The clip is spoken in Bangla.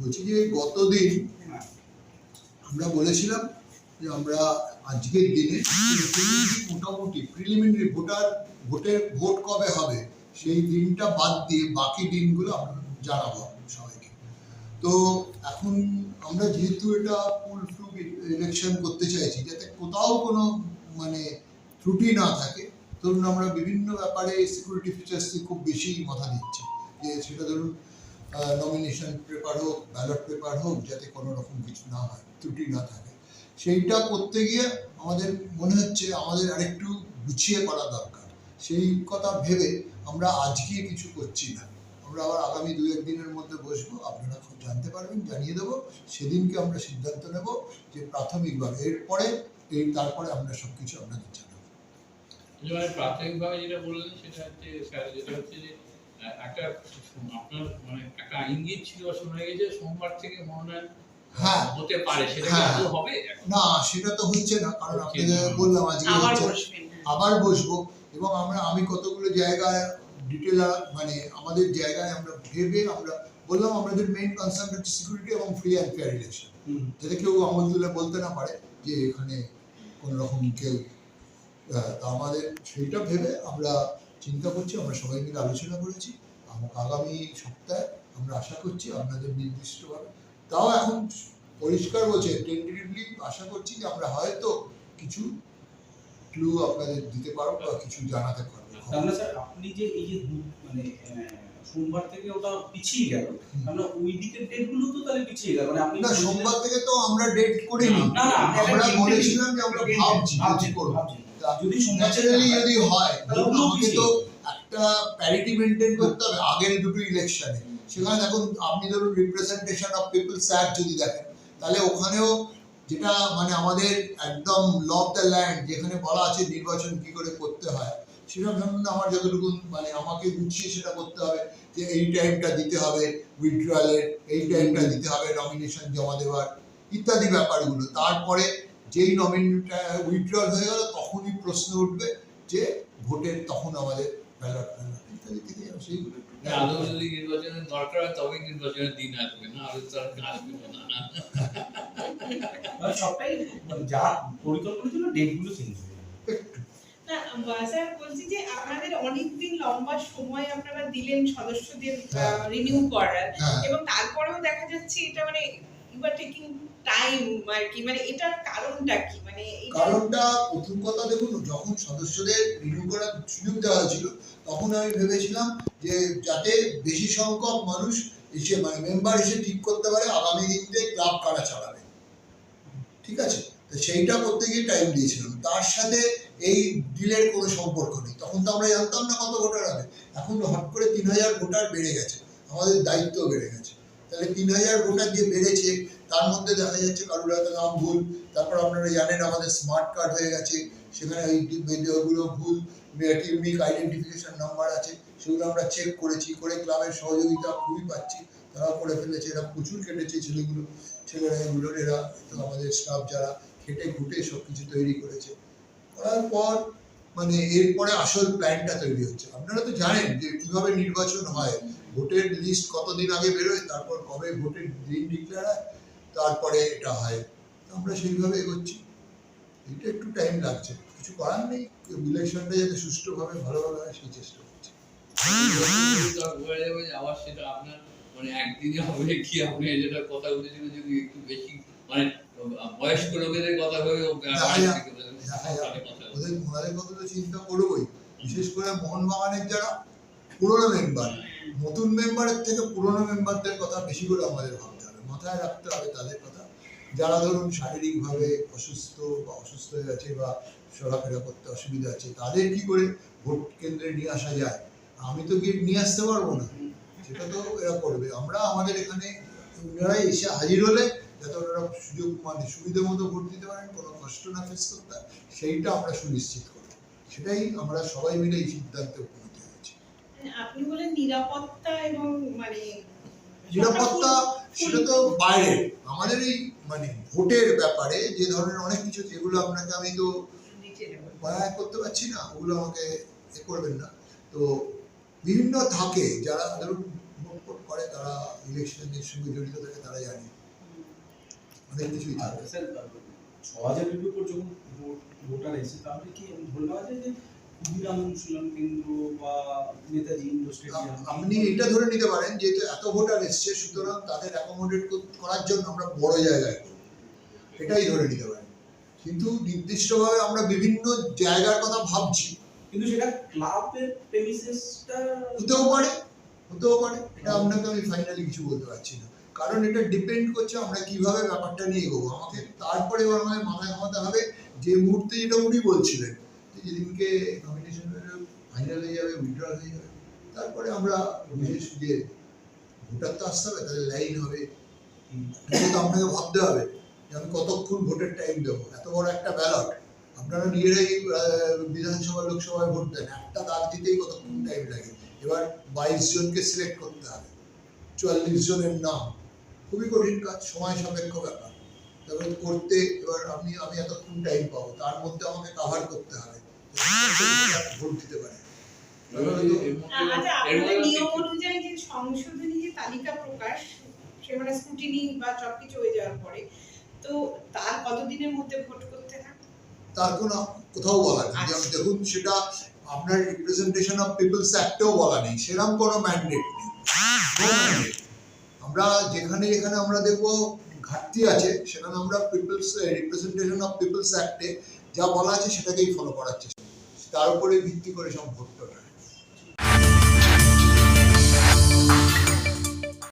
বলছি যে গতদিন আমরা বলেছিলাম যে আমরা আজকের দিনে মোটামুটি প্রিলিমিনারি ভোটার ভোটের ভোট কবে হবে সেই দিনটা বাদ দিয়ে বাকি দিনগুলো আমরা জানাব সবাইকে। তো এখন আমরা যেহেতু এটা ফুল ফ্লু ইলেকশন করতে চাইছি, যাতে কোথাও কোনো মানে ত্রুটি না থাকে, ধরুন আমরা বিভিন্ন ব্যাপারে সিকিউরিটি ফিচার্সকে খুব বেশি মাথা দিচ্ছি। যে সেটা ধরুন নমিনেশন পেপার হোক ব্যালট পেপার হোক, যাতে কোনো রকম কিছু না হয়, ত্রুটি না থাকে। সেইটা করতে গিয়ে আমাদের মনে হচ্ছে আমাদের আরেকটু গুছিয়ে করা দরকার। সেই কথা ভেবে আমরা আজকে কিছু করছি না। আমরা আবার আগামী দু একদিনের মধ্যে বসবো, আপনারা খুব জানতে পারবেন, জানিয়ে দেবো। সেদিনকে আমরা সিদ্ধান্ত নেব যে প্রাথমিকভাবে এরপরে এই তারপরে আমরা সব কিছু আপনাদের জানাব। মানে প্রাথমিকভাবে যেটা বললেন, সেটা হচ্ছে যেটা হচ্ছে যে একটা আপনার মানে একটা ইঙ্গিত ছিল শোনা গেছে সোমবার থেকে মনোনয়ন হ্যাঁ। হতে পারে সেটা কি হ্যাঁ। হবে না সেটা তো হচ্ছে না কারণ আপনাদের বললাম আজকে হচ্ছে হ্যাঁ। আবার বসবো এবং আমরা আমি কতগুলো জায়গায় ডিটেল মানে আমাদের জায়গায় আমরা ভেবে আমরা বললাম আমাদের মেইন কনসার্ন হচ্ছে সিকিউরিটি এবং ফ্রি অ্যান্ড ফেয়ার ইলেকশন যাতে কেউ বলতে না পারে যে এখানে কোনো রকম কেউ আমাদের সেইটা ভেবে আমরা চিন্তা করছি আমরা সবাই মিলে আলোচনা করেছি। আগামী সপ্তাহে আমরা আশা করছি আপনাদের নির্দিষ্টভাবে। তাও এখন পরিষ্কার বলছে টেন্টেটিভলি আশা করছি যে আমরা হয়তো কিছু ক্লু আপনাদের দিতে পারব বা কিছু জানাতে পারব। তাহলে স্যার আপনি যে এই যে মানে সোমবার থেকে ওটা পিছিয়ে গেল তাহলে ওই দিকের ডেটগুলো তো তাহলে পিছিয়ে গেল। মানে আপনি না সোমবার থেকে তো আমরা ডেট করিনি। আমরা বলেছিলাম যে আমরা ভাবছি করব। যদি ন্যাচারালি যদি হয় তাহলে আমাকে তো একটা প্যারিটি মেনটেন করতে হবে আগের দুটো ইলেকশনে সেখানে দেখুন আপনি ধরুন রিপ্রেজেন্টেশন অফ পিপলস অ্যাক্ট যদি দেখেন তাহলে ওখানেও যেটা মানে আমাদের একদম ল অফ দ্য ল্যান্ড যেখানে বলা আছে নির্বাচন কি করে করতে হয় সেটা ধরুন আমার যতটুকু মানে আমাকে গুছিয়ে সেটা করতে হবে যে এই টাইমটা দিতে হবে উইথড্রয়ালের এই টাইমটা দিতে হবে নমিনেশন জমা দেওয়ার ইত্যাদি ব্যাপারগুলো। তারপরে যেই নমিনেটা উইথড্রল হয়ে গেল তখনই প্রশ্ন উঠবে যে ভোটের তখন আমাদের ব্যালট ইত্যাদি থেকে সেইগুলো মানে আদৌ যদি নির্বাচনের দরকার হয় তবে নির্বাচনের দিন আসবে না আর তো আসবে না না মানে সবটাই মানে যা পরিকল্পনা ছিল ডেটগুলো চেঞ্জ হয়ে গেল একটু। না বা- স্যার বলছি যে আপনাদের অনেকদিন লম্বা সময় আপনারা দিলেন সদস্যদের হ্যাঁ। রিনিউ করার হ্যাঁ। এবং তারপরেও দেখা যাচ্ছে এটা মানে মানে মানে প্রথম কথা দেখুন, যখন সদস্যদের রিনিউ করার সুযোগ দেওয়া হয়েছিল, তখন আমি ভেবেছিলাম যে যাতে বেশি সংখ্যক মানুষ এসে মানে মেম্বার এসে ঠিক করতে পারে, আগামী দিনতে ক্লাব কারা চালাবে। ঠিক আছে? তো সেইটা করতে গিয়ে টাইম দিয়েছিলাম। তার সাথে এই ডিলের কোনো সম্পর্ক নেই। তখন তো আমরা জানতাম না কত ভোটার হবে। এখন হট করে তিন হাজার ভোটার বেড়ে গেছে। আমাদের দায়িত্ব বেড়ে গেছে। তাহলে তিন হাজার ভোটার যে বেড়েছে, তার মধ্যে দেখা যাচ্ছে কারোর হয়তো নাম ভুল, তারপর আপনারা জানেন আমাদের স্মার্ট কার্ড হয়ে গেছে, সেখানে ওই ওগুলো ভুল ইউনিক আইডেন্টিফিকেশন নাম্বার আছে, সেগুলো আমরা চেক করেছি, করে ক্লাবের সহযোগিতা খুবই পাচ্ছি তারা করে ফেলেছে, এরা প্রচুর কেটেছে ছেলেগুলো, ছেলেরা এরা আমাদের স্টাফ যারা খেটে খুঁটে সব কিছু তৈরি করেছে। করার পর মানে এরপরে আসল প্ল্যানটা তৈরি হচ্ছে। আপনারা তো জানেন যে কীভাবে নির্বাচন হয় ভোটের লিস্ট কতদিন আগে বেরোয় তারপর কবে ভোটের দিন ডিক্লেয়ার হয় তারপরে এটা হয়। আমরা সেইভাবে এগোচ্ছি। এটা একটু টাইম লাগছে। কিছু করার নেই। ইলেকশনটা যাতে সুষ্ঠুভাবে ভালোভাবে হয় সেই চেষ্টা করছি। হয়ে আবার সেটা আপনার মানে একদিনে হবে কি? আপনি যেটা কথা বলেছিলেন যদি একটু বেশি মানে বয়স্ক লোকেদের কথা ভেবে যাক, দেখা যাক। ওদের ওনাদের কথা তো চিন্তা করবোই। বিশেষ করে মোহনবাগানের যারা পুরনো মেম্বার নতুন মেম্বারের থেকে পুরনো মেম্বারদের কথা বেশি করে আমাদের ভাবতে হবে। মাথায় রাখতে হবে তাদের কথা। যারা ধরুন শারীরিকভাবে অসুস্থ বা অসুস্থ হয়ে গেছে বা চলাফেরা করতে অসুবিধা আছে, তাদের কি করে ভোট কেন্দ্রে নিয়ে আসা যায়? আমি তো গিয়ে নিয়ে আসতে পারব না। সেটা তো এরা করবে। আমরা আমাদের এখানে ওনারাই এসে হাজির হলে যাতে ওনারা সুযোগ মানে সুবিধা মতো ভোট দিতে পারেন, কোনো কষ্ট না ফেস করতে। সেইটা আমরা সুনিশ্চিত করব। সেটাই আমরা সবাই মিলে এই সিদ্ধান্তে উপনীত আপনি বলেন নিরাপত্তা এবং মানে নিরাপত্তা সেটা তো বাইরে। আমাদের এই মানে ভোটের ব্যাপারে যে ধরনের অনেক কিছু যেগুলো আপনাকে আমি তো বয়ান করতে পারছি না ওগুলো আমাকে এ করবেন না। তো বিভিন্ন থাকে যারা ধরুন ভোট করে তারা ইলেকশনের সঙ্গে জড়িত থাকে তারা জানে। অনেক কিছুই থাকে। ছ হাজারের উপর যখন ভোটার এসে তাহলে কি ধরে নেওয়া যায় যে ক্ষুদিরাম অনুশীলন কেন্দ্র বা নেতাজি ইন্ডোর স্টেডিয়াম। আপনি এটা ধরে নিতে পারেন যেহেতু এত ভোটার এসছে সুতরাং তাদের অ্যাকোমোডেট করার জন্য আমরা বড় জায়গায় এটাই ধরে নিতে পারেন। কিন্তু নির্দিষ্টভাবে আমরা বিভিন্ন জায়গার কথা ভাবছি। কিন্তু সেটা ক্লাবের প্রেমিসেসটা হতেও পারে হতেও পারে। এটা আপনাকে আমি ফাইনালি কিছু বলতে পারছি না। কারণ এটা ডিপেন্ড করছে আমরা কীভাবে ব্যাপারটা নিয়ে এগোবো। আমাকে তারপরে এবার আমাদের মাথায় ঘামাতে হবে যে মুহূর্তে যেটা উনি বলছিলেন যেদিনকে নমিনেশন ফাইনাল হয়ে যাবে উইথড্র হয়ে যাবে, তারপরে আমরা বিশেষ যে ভোটার তো আসতে হবে, তাহলে লাইন হবে। তো আপনাকে ভাবতে হবে যে আমি কতক্ষণ ভোটের টাইম দেবো? এত বড় একটা ব্যালট আপনারা নিজেরাই বিধানসভা, লোকসভায় ভোট দেন। একটা দাগ দিতেই কতক্ষণ টাইম লাগে? এবার বাইশ জনকে সিলেক্ট করতে হবে। চুয়াল্লিশ জনের নাম। খুবই কঠিন কাজ, সময় সাপেক্ষ ব্যাপার। তারপরে করতে এবার আপনি, আমি এতক্ষণ টাইম পাবো। তার মধ্যে আমাকে কাভার করতে হবে। ভোট দিতে পারে নিয়ম অনুযায়ী যে সংশোধনী যে তালিকা প্রকাশ সে মানে স্ক্রুটিনি বা সবকিছু হয়ে যাওয়ার পরে তো তার কতদিনের মধ্যে ভোট করতে হয় তার কোনো কোথাও বলা নেই দেখুন সেটা আপনার রিপ্রেজেন্টেশন অফ পিপলস অ্যাক্টেও বলা নেই সেরকম কোনো ম্যান্ডেট নেই আমরা যেখানে যেখানে আমরা দেখব ঘাটতি আছে, সেখানে আমরা পিপলস রিপ্রেজেন্টেশন অফ পিপলস অ্যাক্টে যা বলা আছে সেটাকেই ফলো করার চেষ্টা। তার উপরে ভিত্তি করে সম্পর্ক